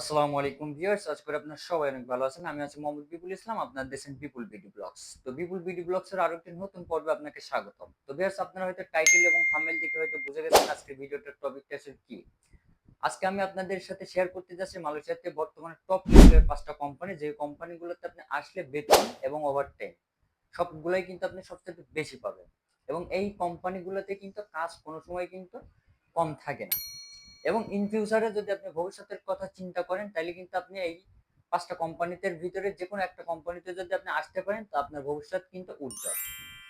আসসালামু আলাইকুম ভিউয়ার্স আজ করে আপনার সবাই অনেক ভালো আছেন। আমি আছি মোহাম্মদ বিপুল ইসলাম, আপনার দেখছেন বিপুল বিডি ব্লগস। তো বিপুল বিডি ব্লগস এর আরও একটি নতুন পর্বে আপনাকে স্বাগতম। তো ভিউয়ার্স, আপনারা হয়তো টাইটেল এবং থাম্বনেল দেখে হয়তো বুঝে গেছেন আজকে ভিডিওটার টপিকটা আসলে কি। আজকে আমি আপনাদের সাথে শেয়ার করতে যাচ্ছি মালয়েশিয়াতে বর্তমানে টপ লেভেলের পাঁচটা কোম্পানি যে কোম্পানিগুলোতে আপনি আসলে বেতন এবং ওভারটাইম সবগুলাই কিন্তু আপনি সবচেয়ে বেশি পাবেন। এবং এই কোম্পানিগুলোতে কিন্তু কাজ কোনো সময় কিন্তু কম থাকে না। এবং ইন ফিউচারে যদি আপনি ভবিষ্যতের কথা চিন্তা করেন তাহলে কিন্তু আপনি এই পাঁচটা কোম্পানিতে ভিতরে যে কোনো একটা কোম্পানিতে যদি আপনি আসতে পারেন, তো আপনার ভবিষ্যৎ কিন্তু উজ্জ্বল।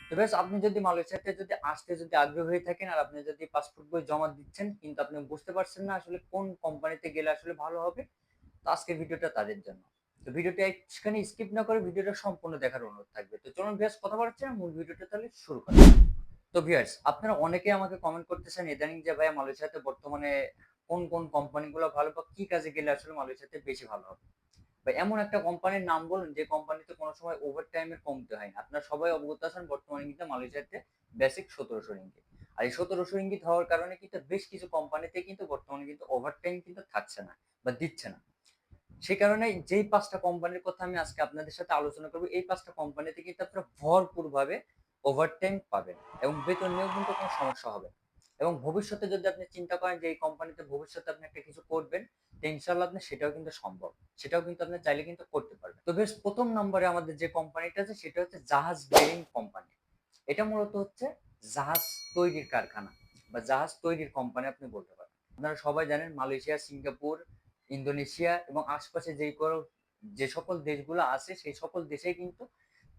তো বেশ, আপনি যদি মালয়েশিয়াতে যদি আসতে যদি আগ্রহী হয়ে থাকেন, আর আপনি যদি পাসপোর্ট বই জমা দিচ্ছেন, কিন্তু আপনি বুঝতে পারছেন না আসলে কোন কোম্পানিতে গেলে আসলে ভালো হবে, তো আজকের ভিডিওটা তাদের জন্য। তো ভিডিওটা একটুখানি স্কিপ না করে ভিডিওটা সম্পূর্ণ দেখার অনুরোধ থাকবে। তো চলুন বেশ, কথা বলছে মূল ভিডিওটা তাহলে শুরু করা। তো ভিউয়ার্স আপনারা অনেকে আমাকে কমেন্ট করতেছেন, ইদানিং যে ভাইয়া মালয়েশিয়াতে বর্তমানে কোন কোন কোম্পানিগুলো ভালো বা কি কাজে গেলে আসলে মালয়েশিয়াতে বেশি ভালো হবে? বা এমন একটা কোম্পানির নাম বলুন, যে কোম্পানিতে কোনো সময় ওভার টাইমের কমতে হয় না। আপনারা সবাই অবগত আছেন বর্তমানে কিন্তু মালয়েশিয়াতে বেসিক সতেরোশো রিঙ্গিত আর এই সতেরোশো রিঙ্গিত হওয়ার কারণে কিন্তু বেশ কিছু কোম্পানিতে কিন্তু বর্তমানে কিন্তু ওভার টাইম কিন্তু থাকছে না বা দিচ্ছে না। সে কারণে যেই পাঁচটা কোম্পানির কথা আমি আজকে আপনাদের সাথে আলোচনা করব, এই পাঁচটা কোম্পানিতে কিন্তু আপনারা ভরপুর ভাবে ওভারটাইম পাবেন। এবং বেতন নিয়েও কিন্তু কোনো সমস্যা হবে এবং ভবিষ্যতে যদি আপনি চিন্তা করেন যে এই কোম্পানিতে ভবিষ্যতে আপনি একটা কিছু করবেন ইনশাল্লাহ আপনি সেটাও কিন্তু সম্ভব। সেটাও কিন্তু আপনি চাইলে কিন্তু করতে পারবেন। তো বেশ, প্রথম নম্বরে আমাদের যে কোম্পানিটা আছে, সেটা হচ্ছে জাহাজ বেরিং কোম্পানি। এটা মূলত হচ্ছে জাহাজ তৈরির কারখানা বা জাহাজ তৈরির কোম্পানি আপনি বলতে পারেন। আপনারা সবাই জানেন মালয়েশিয়া, সিঙ্গাপুর, ইন্দোনেশিয়া এবং আশপাশে যেই যে সকল দেশগুলো আছে, সেই সকল দেশেই কিন্তু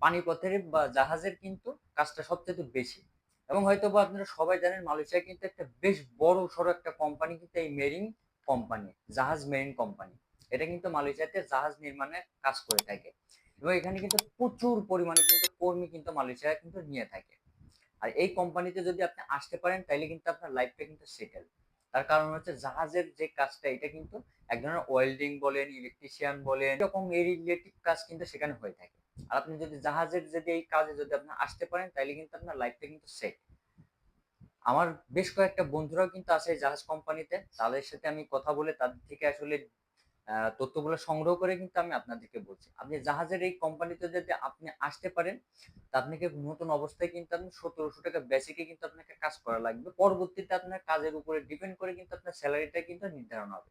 পানিপথের বা জাহাজের কিন্তু কাজটা সবচেয়ে বেশি। এবং হয়তো বা আপনারা সবাই জানেন মালয়েশিয়া কিন্তু একটা বেশ বড় সড়ো একটা কোম্পানি কিন্তু এই মেরিন কোম্পানি জাহাজ মেরিন কোম্পানি এটা কিন্তু মালয়েশিয়াতে জাহাজ নির্মাণে কাজ করে থাকে। এবং এখানে কিন্তু প্রচুর পরিমাণে কিন্তু কর্মী কিন্তু মালয়েশিয়া কিন্তু নিয়ে থাকে। আর এই কোম্পানিতে যদি আপনি আসতে পারেন, তাইলে কিন্তু আপনার লাইফটা কিন্তু সেটেল তার কারণ হচ্ছে জাহাজের যে কাজটা, এটা কিন্তু এক ধরনের ওয়েল্ডিং বলেন ইলেকট্রিশিয়ান বলেন, এরকম এই রিলেটিভ কাজ কিন্তু সেখানে হয়ে থাকে। আর আপনি যদি জাহাজের যদি এই কাজে যদি আপনি আসতে পারেন তাহলে কিন্তু আপনার লাইফটা কিন্তু সেট আমার বেশ কয়েকটা বন্ধুরাও কিন্তু আছে জাহাজ কোম্পানিতে, তাদের সাথে আমি কথা বলে তাদের থেকে আসলে তথ্যগুলো সংগ্রহ করে কিন্তু আমি আপনাদেরকে বলছি। আপনি জাহাজের এই কোম্পানিতে যদি আপনি আসতে পারেন, তা আপনাকে নতুন অবস্থায় কিন্তু আপনি সতেরোশো টাকা বেসিকে কিন্তু আপনাকে কাজ করা লাগবে। পরবর্তীতে আপনার কাজের উপরে ডিপেন্ড করে কিন্তু আপনার স্যালারিটা কিন্তু নির্ধারণ হবে।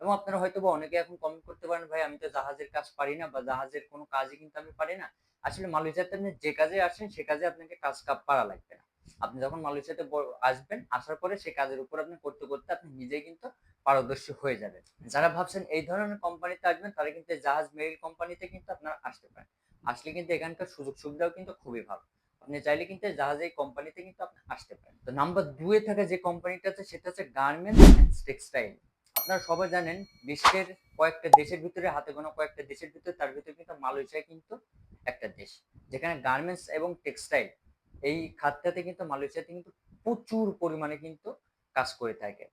এবং আপনারা হয়তো বা অনেকে এখন কমেন্ট করতে পারেন, ভাই, আমি তো জাহাজের কাজ পারি না বা জাহাজের কোনো কাজই কিন্তু আমি পারি না। আসলে মালয়েশিয়াতে আপনি যে কাজে আসেন, সে কাজে আপনাকে কাজ কাপ পারা লাগবে না। আপনি যখন মালয়েশিয়াতে আসবেন, আসার পরে সে কাজের উপর আপনি করতে করতে আপনি নিজেই কিন্তু পারদর্শী হয়ে যাবেন। যারা ভাবছেন এই ধরনের কোম্পানিতে আসবেন, তারা কিন্তু জাহাজ মেরিল কোম্পানিতে কিন্তু আপনারা আসতে পারেন। আসলে কিন্তু এখানকার সুযোগ সুবিধাও কিন্তু খুবই ভালো। আপনি চাইলে কিন্তু জাহাজ এই কোম্পানিতে কিন্তু আপনি আসতে পারেন। তো নাম্বার দুয়ে থাকা যে কোম্পানিটা আছে, সেটা হচ্ছে গার্মেন্টস অ্যান্ড টেক্সটাইল আপনারা সবাই জানেন, বিশ্বের কয়েকটা দেশের ভিতরে, হাতে গোনা কয়েকটা দেশের ভিতরে, তার ভিতরে কিন্তু মালয়েশিয়া কিন্তু একটা দেশ। যেখানে গার্মেন্টস এবং টেক্সটাইল এই খাতটাতে কিন্তু মালয়েশিয়াতে কিন্তু প্রচুর পরিমাণে কিন্তু কাজ করে থাকে।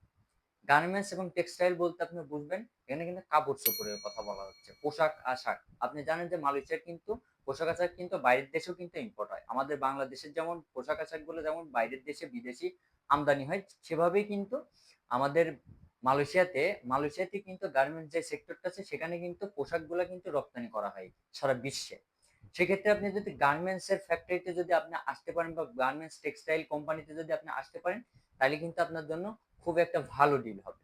গার্মেন্টস এবং টেক্সটাইল বলতে আপনি বুঝবেন, এখানে কিন্তু কাপড় চোপড়ের কথা বলা হচ্ছে, পোশাক আশাক। আপনি জানেন যে মালয়েশিয়ার কিন্তু পোশাক আশাক কিন্তু বাইরের দেশেও কিন্তু ইম্পোর্ট হয়। আমাদের বাংলাদেশের যেমন পোশাক আশাকগুলো যেমন বাইরের দেশে বিদেশি আমদানি হয়, সেভাবেই কিন্তু আমাদের মালয়েশিয়াতে মালয়েশিয়াতে কিন্তু গার্মেন্টস যে সেক্টরটা আছে, সেখানে কিন্তু পোশাকগুলো কিন্তু রপ্তানি করা হয় সারা বিশ্বে। সেক্ষেত্রে আপনি যদি গার্মেন্টস এর ফ্যাক্টরিতে যদি আপনি আসতে পারেন বা গার্মেন্টস টেক্সটাইল কোম্পানিতে যদি আপনি আসতে পারেন, তাহলে কিন্তু আপনার জন্য খুব একটা ভালো ডিল হবে।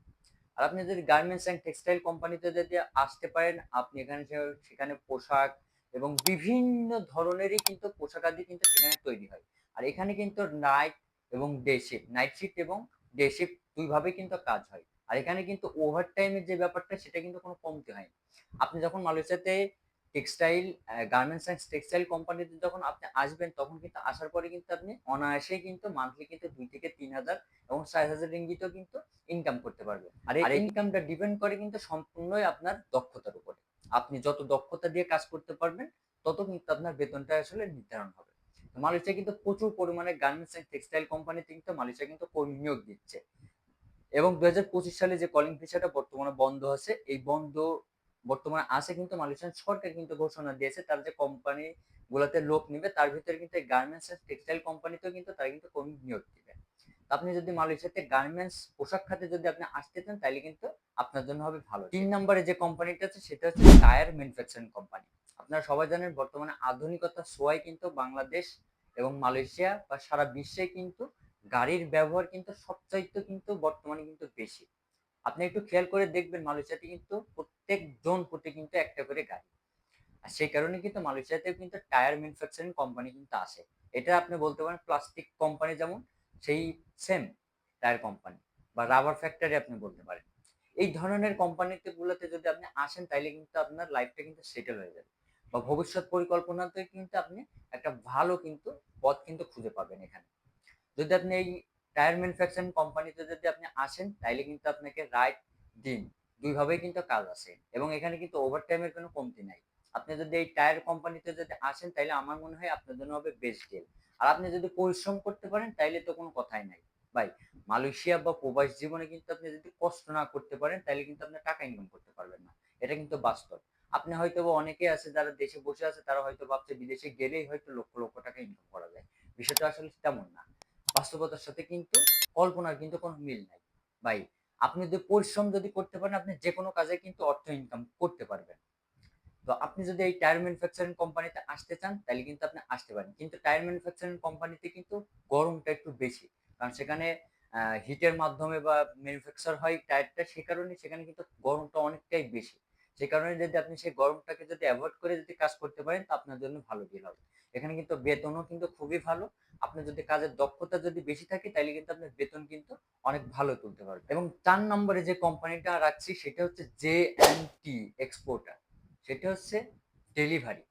আর আপনি যদি গার্মেন্টস অ্যান্ড টেক্সটাইল কোম্পানিতে যদি আসতে পারেন, আপনি এখানে সেখানে পোশাক এবং বিভিন্ন ধরনেরই কিন্তু পোশাক আদি কিন্তু সেখানে তৈরি হয়। আর এখানে কিন্তু নাইট এবং ডে শিফট নাইট শিফট এবং ডে শিফট দুইভাবে কিন্তু কাজ হয়। আর এখানে কিন্তু ওভার টাইমের যে ব্যাপারটা সেটা কিন্তু কোনো কমতি হয়নি। আপনি যখন মালয়েশিয়াতে টেক্সটাইল গার্মেন্টস অ্যান্ড টেক্সটাইল কোম্পানিতে যখন আপনি আসবেন তখন কিন্তু আসার পরে কিন্তু আপনি অনায়াসে কিন্তু মান্থলি কিন্তু দুই থেকে তিন হাজার এবং চার হাজার রিঙ্গিতও কিন্তু ইনকাম করতে পারবেন। আর এই ইনকামটা ডিপেন্ড করে কিন্তু সম্পূর্ণই আপনার দক্ষতার উপরে। আপনি যত দক্ষতা দিয়ে কাজ করতে পারবেন তত কিন্তু আপনার বেতনটা আসলে নির্ধারণ হবে। মালয়েশিয়া কিন্তু প্রচুর পরিমাণে গার্মেন্টস এন্ড টেক্সটাইল কোম্পানিতে কিন্তু মালয়েশিয়া কিন্তু কর্মী নিয়োগ দিচ্ছে। এবং দুই হাজার পঁচিশ সালে যে কলিং ভিসাটা বর্তমানে বন্ধ আছে, এই বন্ধ বর্তমানে আছে কিন্তু মালয়েশিয়ান সরকার কিন্তু ঘোষণা দিয়েছে, তার যে কোম্পানি গুলাতে লোক নিবে, তার ভিতরে কিন্তু গার্মেন্টস টেক্সটাইল কোম্পানিতেও কিন্তু তারা কিন্তু কর্মী নিয়োগ দিবে। আপনি যদি মালয়েশিয়াতে গার্মেন্টস পোশাক খাতে যদি আপনি আসতে চান, তাহলে কিন্তু আপনার জন্য হবে ভালো। তিন নম্বরে যে কোম্পানিটা আছে, সেটা হচ্ছে টায়ার ম্যানুফ্যাকচারিং কোম্পানি আপনারা সবাই জানেন, বর্তমানে আধুনিকতা সোয়াই কিন্তু বাংলাদেশ এবং মালয়েশিয়া বা সারা বিশ্বে কিন্তু গাড়ির ব্যবহার কিন্তু সবচাইতে কিন্তু বর্তমানে কিন্তু বেশি। আপনি একটু খেয়াল করে দেখবেন, মালয়েশিয়াতে কিন্তু প্রত্যেক জন প্রতি কিন্তু একটা করে গাড়ি। আর সেই কারণে কিন্তু মালয়েশিয়াতেও কিন্তু টায়ার ম্যানুফ্যাকচারিং কোম্পানি কিন্তু আসে। এটা আপনি বলতে পারেন প্লাস্টিক কোম্পানি যেমন, সেই সেম টায়ার কোম্পানি বা রাবার ফ্যাক্টরি আপনি বলতে পারেন। এই ধরনের কোম্পানিতে গুলোতে যদি আপনি আসেন, তাইলে কিন্তু আপনার লাইফটা কিন্তু সেটেল হয়ে যাবে। বা ভবিষ্যৎ পরিকল্পনাতে কিন্তু আপনি একটা ভালো কিন্তু পথ কিন্তু খুঁজে পাবেন এখানে। যদি আপনি এই টায়ার ম্যানুফ্যাকচারিং কোম্পানিতে যদি আপনি আসেন, তাইলে কিন্তু আপনাকে রাইট দিন। দুইভাবেই কিন্তু কাজ আছে। এবং এখানে কিন্তু ওভার টাইমের কোনো কমতি নাই। আপনি যদি এই টায়ার কোম্পানিতে যদি আসেন তাহলে আমার মনে হয় আপনার জন্য হবে বেস্ট ডিল আর আপনি যদি পরিশ্রম করতে পারেন, তাইলে তো কোনো কথাই নাই। ভাই, মালয়েশিয়া বা প্রবাস জীবনে কিন্তু আপনি যদি কষ্ট না করতে পারেন তাহলে কিন্তু আপনি টাকা ইনকাম করতে পারবেন না। এটা কিন্তু বাস্তব। আপনি হয়তো অনেকে আছে, যারা দেশে বসে আছে, তারা হয়তো ভাবছে, বিদেশে গেলেই হয়তো লক্ষ লক্ষ টাকা ইনকাম করা যায়। বিষয়টা আসলে তেমন না। বাস্তবতার সাথে কিন্তু কল্পনার কিন্তু কোনো মিল নাই। ভাই, আপনি যদি পরিশ্রম যদি করতে পারেন, আপনি যে কোনো কাজে কিন্তু অর্থ ইনকাম করতে পারবেন। তো আপনি যদি এই টায়ার ম্যানুফ্যাকচারিং কোম্পানিতে আসতে চান, তাহলে কিন্তু আপনি আসতে পারেন। কিন্তু টায়ার ম্যানুফ্যাকচারিং কোম্পানিতে কিন্তু গরমটা একটু বেশি। কারণ সেখানে হিটের মাধ্যমে বা ম্যানুফ্যাকচার হয় টায়ারটা সে কারণে সেখানে কিন্তু গরমটা অনেকটাই বেশি। সে কারণে যদি আপনি সেই গরমটাকে যদি অ্যাভয়েড করে যদি কাজ করতে পারেন, তা আপনার জন্য ভালো ডিল হবে। এখানে কিন্তু বেতনও কিন্তু খুবই ভালো। আপনার যদি কাজের দক্ষতা যদি বেশি থাকে তাহলে কিন্তু আপনার বেতন কিন্তু অনেক ভালো তুলতে পারবে। এবং চার নম্বরে যে কোম্পানিটা রাখছি, সেটা হচ্ছে জে এন্ড টি এক্সপোর্টার সেটা হচ্ছে ডেলিভারি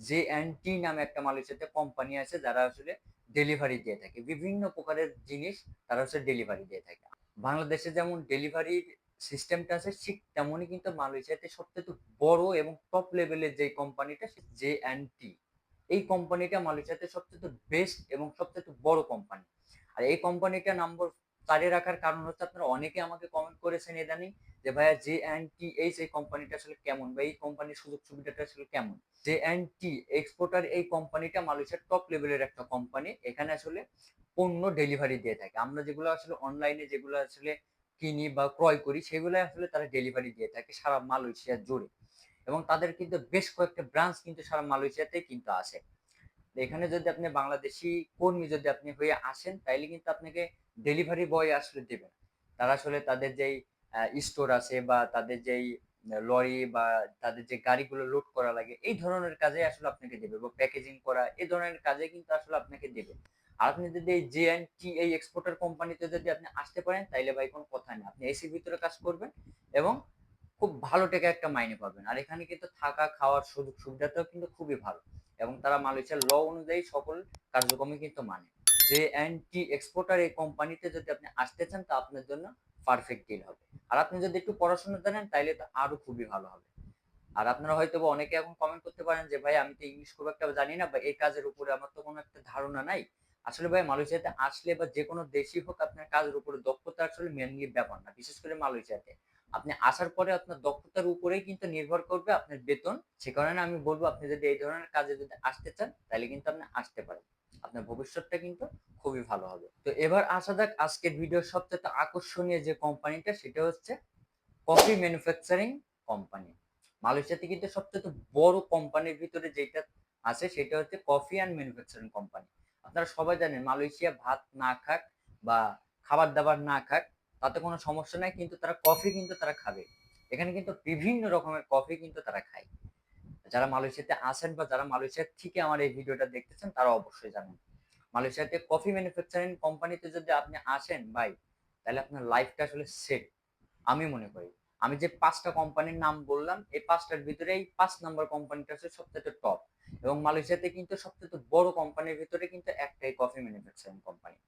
জে অ্যান্ড টি নামে একটা মালয়েশিয়াতে কোম্পানি আছে, যারা আসলে ডেলিভারি দিয়ে থাকে। বিভিন্ন প্রকারের জিনিস তারা হচ্ছে ডেলিভারি দিয়ে থাকে। বাংলাদেশে যেমন ডেলিভারির সিস্টেমটা আছে, ঠিক তেমনই কিন্তু মালয়েশিয়াতে সবচেয়ে বড় এবং টপ লেভেলের যে কোম্পানিটা জে অ্যান্ড টি এই কোম্পানিটা মালয়েশিয়াতে সবচেয়ে বেস্ট এবং সবচেয়ে বড় কোম্পানি আর এই কোম্পানিটা নম্বর চারে রাখার কারণ হচ্ছে, আপনারা অনেকে আমাকে কমেন্ট করেছেন ইদানিং যে, ভাইয়া জে অ্যান্ড টি এইচ এই কোম্পানিটা আসলে কেমন? বা এই কোম্পানির সুযোগ সুবিধাটা আসলে কেমন? জে অ্যান্ড টি এক্সপোর্টার এই কোম্পানিটা মালয়েশিয়ার টপ লেভেলের একটা কোম্পানি এখানে আসলে পণ্য ডেলিভারি দিয়ে থাকে। আমরা যেগুলো আসলে অনলাইনে যেগুলো আসলে কিনি বা ক্রয় করি সেগুলো আসলে তারা ডেলিভারি দিয়ে থাকে সারা মালয়েশিয়া জুড়ে। এবং তাদের কিন্তু বেশ কয়েকটা ব্রাঞ্চ কিন্তু সারা মালয়েশিয়াতে কিন্তু আছে। এখানে যদি আপনি বাংলাদেশি কর্মী যদি আপনি হয়ে আসেন, তাইলে কিন্তু আপনাকে ডেলিভারি বয় আসলে দেবে তারা আসলে তাদের যেই স্টোর আছে বা তাদের যেই লরি বা তাদের যে গাড়িগুলো লোড করা লাগে, এই ধরনের কাজে আসলে আপনাকে দেবে। বা প্যাকেজিং করা এই ধরনের কাজে কিন্তু আসলে আপনাকে দেবে। আপনি যদি জে এন্ড টি এই এক্সপোর্টার কোম্পানিতে যদি আপনি আসতে পারেন, তাইলে ভাই কোনো কথা নেই। আপনি এসির ভিতরে কাজ করবেন এবং খুব ভালো টাকা একটা মাইনে পাবেন। আর এখানে কিন্তু থাকা, খাওয়ার সুযোগ সুবিধাটাও কিন্তু খুবই ভালো। এবং তারা মালয়েশিয়ার ল অনুযায়ী সকল কার্যক্রমে কিন্তু মানে। যে এন্ড টি এক্সপোর্টার এই কোম্পানিতে যদি আপনি আসতে চান, তা আপনার জন্য পারফেক্ট ডিল হবে। আর আপনি যদি একটু পড়াশোনা জানেন, তাইলে তো আরও খুবই ভালো হবে। আর আপনারা হয়তো অনেকে এখন কমেন্ট করতে পারেন যে, ভাই, আমি তো ইংলিশ খুব একটা জানি না বা এই কাজের উপরে আমার তো কোনো একটা ধারণা নাই। আসলে ভাই মালয়েশিয়াতে আসলে বা যে কোনো দেশই হোক আপনার কাজের উপরে দক্ষতা আসলে মেনলি ব্যাপার না, বিশেষ করে মালয়েশিয়াতে। আপনি আসার পরে আপনার দক্ষতার উপরেই কিন্তু নির্ভর করবে আপনার বেতন। সে কারণে আমি বলব, আপনি যদি এই ধরনের কাজে যদি আসতে চান, তাহলে কিন্তু আপনি আসতে পারেন। আপনার ভবিষ্যৎটা কিন্তু খুবই ভালো হবে। তো এবার আসা যাক আজকের ভিডিওর সবচেয়ে আকর্ষণীয় যে কোম্পানিটা, সেটা হচ্ছে কফি ম্যানুফ্যাকচারিং কোম্পানি। মালয়েশিয়াতে কিন্তু সবচেয়ে বড় কোম্পানির ভিতরে যেটা আছে, সেটা হচ্ছে কফি অ্যান্ড ম্যানুফ্যাকচারিং কোম্পানি। আপনারা সবাই জানেন মালয়েশিয়া ভাত না খাক বা খাবার দাবার না খাক, তাতে কোনো সমস্যা নাই, কিন্তু তারা কফি কিন্তু তারা খাবে। এখানে কিন্তু বিভিন্ন রকমের কফি কিন্তু তারা খায়। যারা মালয়েশিয়াতে আসেন বা যারা মালয়েশিয়া থেকে আমার এই ভিডিওটা দেখতেছেন, তারা অবশ্যই জানেন। মালয়েশিয়াতে কফি ম্যানুফ্যাকচারিং কোম্পানিতে যদি আপনি আসেন ভাই, তাহলে আপনার লাইফটা আসলে সেট আমি মনে করি। আমি যে পাঁচটা কোম্পানির নাম বললাম, এই পাঁচটার ভিতরে এই পাঁচ নম্বর কোম্পানিটা হচ্ছে সবচেয়ে টপ এবং মালয়েশিয়াতে কিন্তু সবচেয়ে বড় কোম্পানির ভিতরে কিন্তু একটাই কফি ম্যানুফ্যাকচারিং কোম্পানি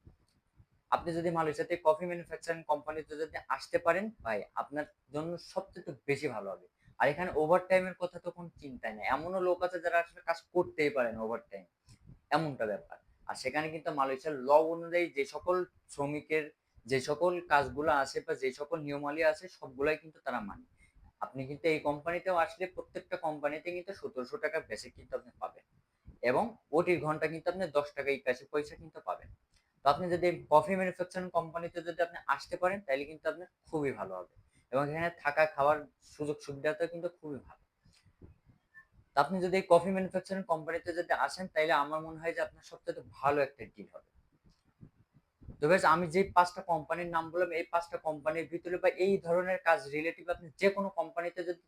আপনি যদি মালয়েশিয়াতে কফি ম্যানুফ্যাকচারিং কোম্পানিতে যদি আসতে পারেন, ভাই, আপনার জন্য সবচেয়ে বেশি ভালো হবে। আর এখানে ওভার টাইমের কথা তো কোনো চিন্তাই নেই। এমনও লোক আছে যারা আসলে কাজ করতেই পারেন ওভার টাইম এমনটা ব্যাপার। আর সেখানে কিন্তু মালয়েশিয়ার ল অনুযায়ী যে সকল শ্রমিকের যে সকল কাজগুলো আছে বা যে সকল নিয়মালি আছে সবগুলাই কিন্তু তারা মানে। আপনি কিন্তু এই কোম্পানিতেও আসলে প্রত্যেকটা কোম্পানিতে কিন্তু সতেরোশো টাকা বেসিক কিন্তু আপনি পাবেন। এবং ওটির ঘণ্টা কিন্তু আপনি দশ টাকা ইকাশি পয়সা কিন্তু পাবেন। তো আপনি যদি কফি ম্যানুফ্যাকচারিং কোম্পানিতে যদি আপনি আসতে পারেন তাহলে কিন্তু আপনার খুবই ভালো হবে। এবং এখানে থাকা খাওয়ার সুযোগ সুবিধাটা কিন্তু খুবই ভালো। আপনি যদি কফি ম্যানুফ্যাকচারিং কোম্পানিতে যদি আসেন তাহলে আমার মনে হয় যে আপনার সবচেয়ে ভালো একটা ডিল হবে। তো বেশ, আমি যে পাঁচটা কোম্পানির নাম বললাম, এই পাঁচটা কোম্পানির ভিতরে বা এই ধরনের কাজ রিলেটিভ আপনি যে কোনো কোম্পানিতে যদি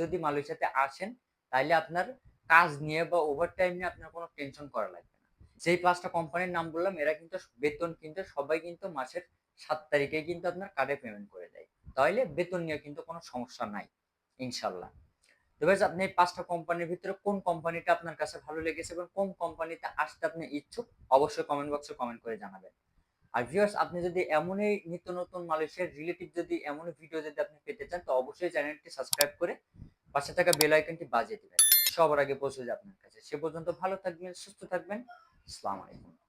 যদি মালয়েশিয়াতে আসেন তাহলে আপনার কাজ নিয়ে বা ওভারটাইম নিয়ে আপনার কোনো টেনশন করা লাগবে না। যেই পাঁচটা কোম্পানির নাম বললাম, এরা কিন্তু বেতন কিন্তু, সবাই কিন্তু মাসের সাত তারিখে কিন্তু আপনার কার্ডে পেমেন্ট করে দেয়। তাহলে বেতন নিয়ে কিন্তু কোনো সমস্যা নাই ইনশাল্লাহ তো বেশ, আপনি এই পাঁচটা কোম্পানির ভিতরে কোন কোম্পানিটা আপনার কাছে ভালো লেগেছে এবং কোন কোম্পানিতে আসতে আপনি ইচ্ছুক, অবশ্যই কমেন্ট বক্সে কমেন্ট করে জানাবেন। আর ভিউয়ার্স আপনি যদি এমনই নিত্য নতুন মালয়েশিয়ার রিলেটিভ যদি এমনই ভিডিও যদি আপনি পেতে চান, তো অবশ্যই চ্যানেলটি সাবস্ক্রাইব করে পাশে থাকা বেল আইকনটি বাজিয়ে দেবেন। সবার আগে পৌঁছে যাবে আপনার কাছে। সে পর্যন্ত ভালো থাকবেন, সুস্থ থাকবেন। আসসালামু আলাইকুম।